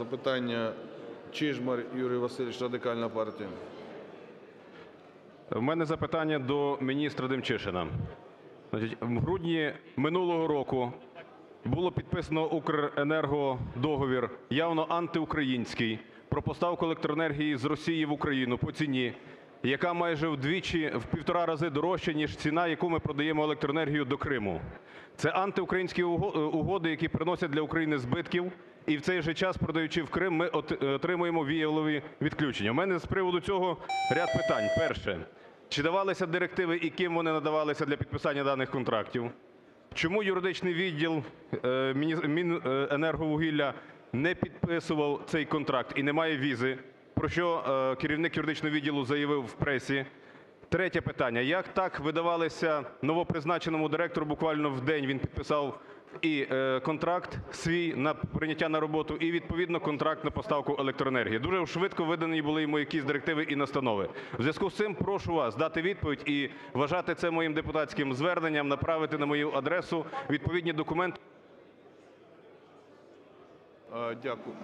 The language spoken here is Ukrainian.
Запитання Чижмарь Юрій Васильович, Радикальна партія. У мене запитання до міністра Демчишина. В грудні минулого року було підписано "Укренерго" явно антиукраїнський про поставку електроенергії з Росії в Україну по ціні, яка майже вдвічі, в півтора рази дорожча, ніж ціна, яку ми продаємо електроенергію до Криму. Це антиукраїнські угоди, які приносять для України збитків, і в цей же час, продаючи в Крим, ми отримуємо віялові відключення. У мене з приводу цього ряд питань. Перше. Чи давалися директиви і ким вони надавалися для підписання даних контрактів? Чому юридичний відділ е, Міненерговугілля не підписував цей контракт і не має візи, про що е, керівник юридичного відділу заявив в пресі? Третє питання. Як так видавалися новопризначеному директору, буквально в день він підписав і е, контракт свій на прийняття на роботу, і відповідно контракт на поставку електроенергії? Дуже швидко видані були йому якісь директиви і настанови. В зв'язку з цим прошу вас дати відповідь і вважати це моїм депутатським зверненням, направити на мою адресу відповідні документи. Е, Дякую.